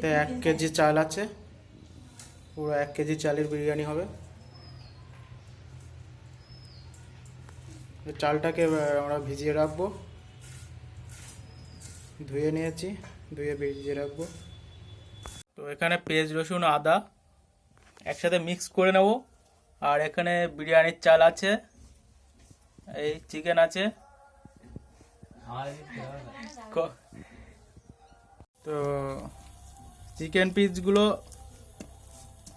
তো এক কেজি চাল আছে। পুরো এক কেজি চালের বিরিয়ানি হবে। চালটাকে আমরা ভিজিয়ে রাখব। ধুয়ে নিয়েছি ধুয়ে ভিজিয়ে রাখব। তো এখানে পেঁয়াজ রসুন আদা একসাথে মিক্স করে নেব। আর এখানে বিরিয়ানির চাল আছে এই চিকেন আছে। তো চিকেন পিসগুলো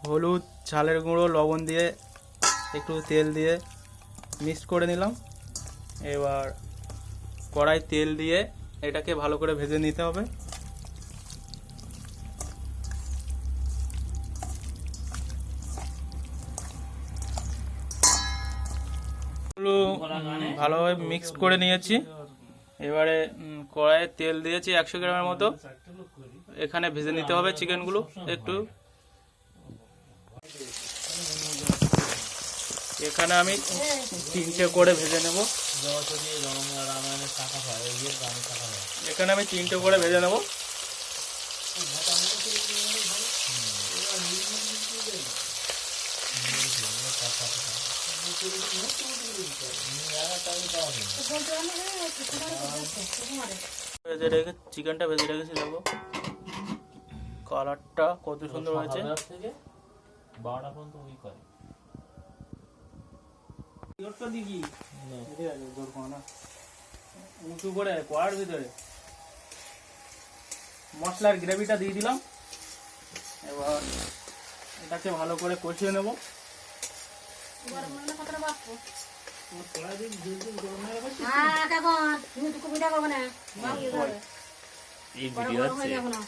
হলুদ, ঝালের গুঁড়ো, লবণ দিয়ে, একটু তেল দিয়ে মিক্স করে নিলাম। এবার কড়াই তেল দিয়ে এটাকে ভালো করে ভেজে নিতে হবে। ভালোভাবে মিক্স করে নিয়েছি। এবারে কড়াইয়ে তেল দিয়েছি একশো গ্রামের মতো। এখানে ভেজে নিতে হবে চিকেনগুলো একটু। এখানে আমি তিনটে করে ভেজে নেব। এখানে আমি তিনটে করে ভেজে নেব। ভেজে রেখে চিকেনটা ভেজে রেখেছি দেখো কালারটা কত সুন্দর হয়েছে? থেকে বারোটা পর্যন্ত ওই করে। উঁচু করে কড়ার ভিতরে। মশলার গ্রেভিটা দিয়ে দিলাম। এবার এটাকে ভালো করে কষিয়ে নেব। দেখো তুমি তো কবিতা করব না। এই ভিডিও আছে না।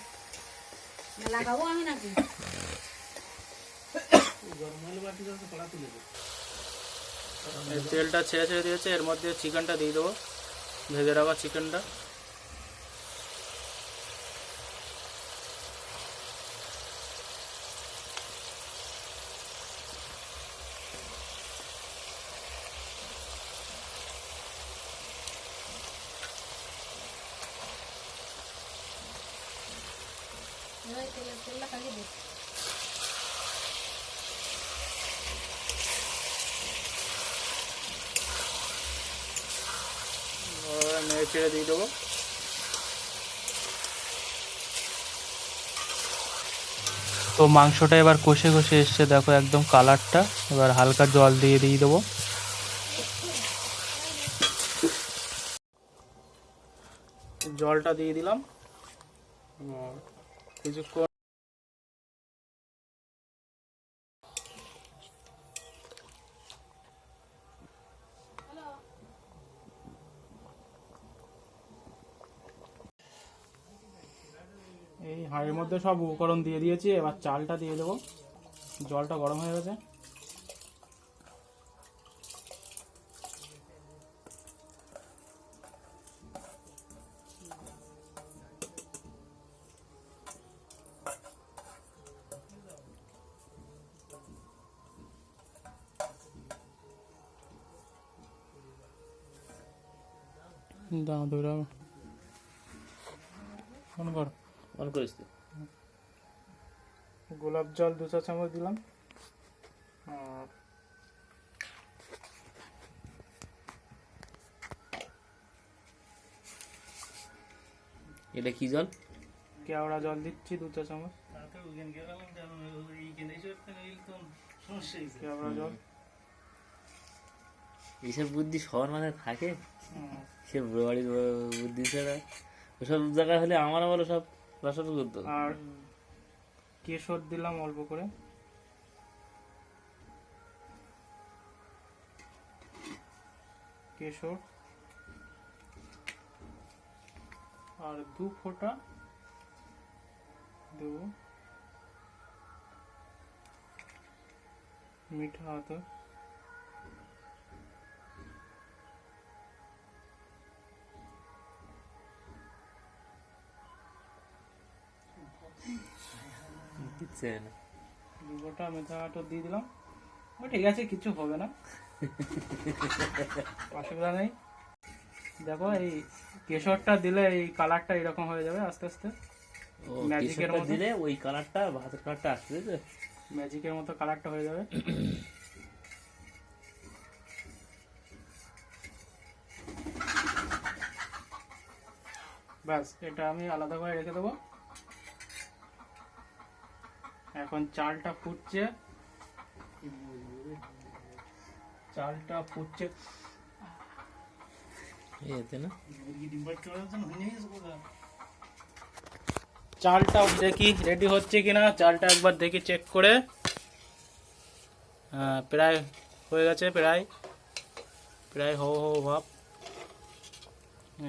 তেলটা ছেড়ে ছেড়ে দিয়েছে এর মধ্যে চিকেনটা দিয়ে দেবো। ভেজে রাখা চিকেনটা নেড়ে চেড়ে দিয়ে দেবো তো মাংসটা এবার কষে কষে এসছে, দেখো একদম কালারটা। এবার হালকা জল দিয়ে দিয়ে দেবো। জলটা দিয়ে দিলাম। কিছুক্ষণ এই হাঁড়ির মধ্যে সব উপকরণ দিয়ে দিয়েছি, এবার চালটা দিয়ে দেবো। জলটা গরম হয়ে গেছে। দাও ধরে ফোন কর। করিস গোলাপ জল দু চা চামচ দিলাম। আর এটা কি জল? কেওড়া জল দিচ্ছি দু চা চামচ। কেওড়া জল। এইসব বুদ্ধি সবার মাথায় থাকে? হুম, সে বুড়ো বাড়ির বুদ্ধি ছাড়া ওসব জায়গায় হলে আমার বলো সব রসদ করতো আর কেশর দিলাম অল্প করে? কেশর আর দু ফোঁটা দেবো মিঠা আতর। দিচ্ছে না দু ফোঁটা মিঠা আতর দিয়ে দিলাম। ও ঠিক আছে কিছু হবে না। অসুবিধা নেই। দেখো এই কেশরটা দিলে এই কালারটা এরকম হয়ে যাবে আস্তে আস্তে। ম্যাজিকের মতো। দিলে ওই কালারটা ভাতের কালারটা আসবে? ম্যাজিকের মতো কালারটা হয়ে যাবে। ব্যাস এটা আমি আলাদা করে রেখে দেবো। এখন চালটা ফুটছে। চালটা ফুটছে। এতে না? চালটা দেখি রেডি হচ্ছে কিনা চালটা একবার দেখি চেক করে। হ্যাঁ প্রায় হয়ে গেছে প্রায়। প্রায় হো হো ভাব।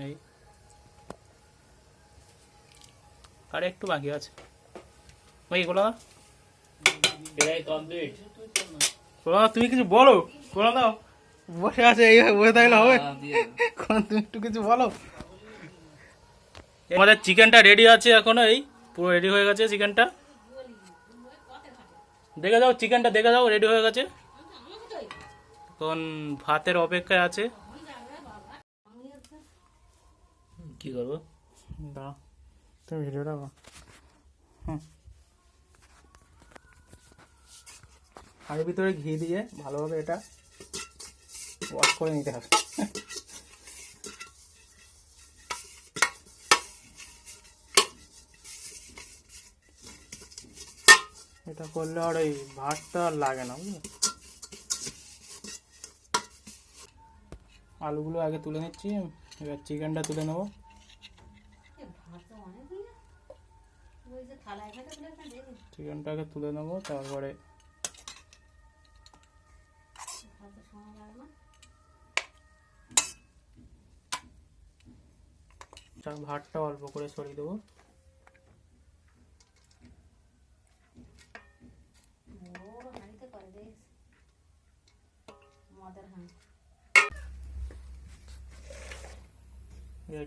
এই। আর একটু বাকি আছে। কমপ্লিট গোলা তুমি কিছু বলো? গোলা দাও। বসে আছে এইভাবে বসে থাকলে হবে। তুমি একটু কিছু বলো। আমাদের চিকেনটা রেডি আছে এখনও এই পুরো রেডি হয়ে গেছে চিকেনটা। দেখে দাও চিকেনটা দেখে দাও রেডি হয়ে গেছে। এখন ভাতের অপেক্ষায় আছে। কি করব? দাও তুমি ভিডিওটা হুম। হাঁড়ির ভিতরে ঘি দিয়ে ভালোভাবে এটা ওয়াশ করে নিতে হবে। এটা করলে আর এই ভাতটা আর লাগে না বুঝলে? আলুগুলো আগে তুলে নিচ্ছি এবার চিকেনটা তুলে নেব। ওই দিন। চিকেনটাকে তুলে নেব তারপরে ভাতের সময় লাগে না। চা- ভাতটা অল্প করে সরিয়ে দেবো।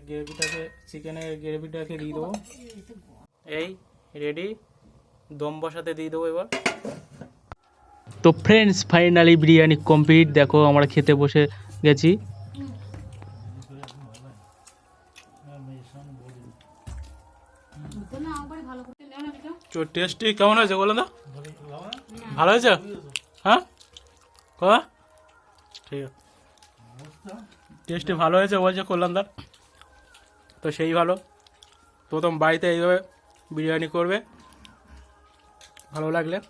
গ্রেভিটাকে, চিকেনের গ্রেভিটাকে দিয়ে দেবো। এই রেডি দম বসাতে দিয়ে দেবো এবার। তো ফ্রেন্ডস ফাইনালি বিরিয়ানি কমপ্লিট দেখো আমরা খেতে বসে গেছি। তো টেস্টি কেমন হয়েছে বলো তো? ভালো হয়েছে? হ্যাঁ? কথা? ঠিক আছে। টেস্টি ভালো হয়েছে বলছে কল্যাণদার। তো সেই ভালো। প্রথম বাড়িতে এইভাবে বিরিয়ানি করবে। ভালো লাগলে।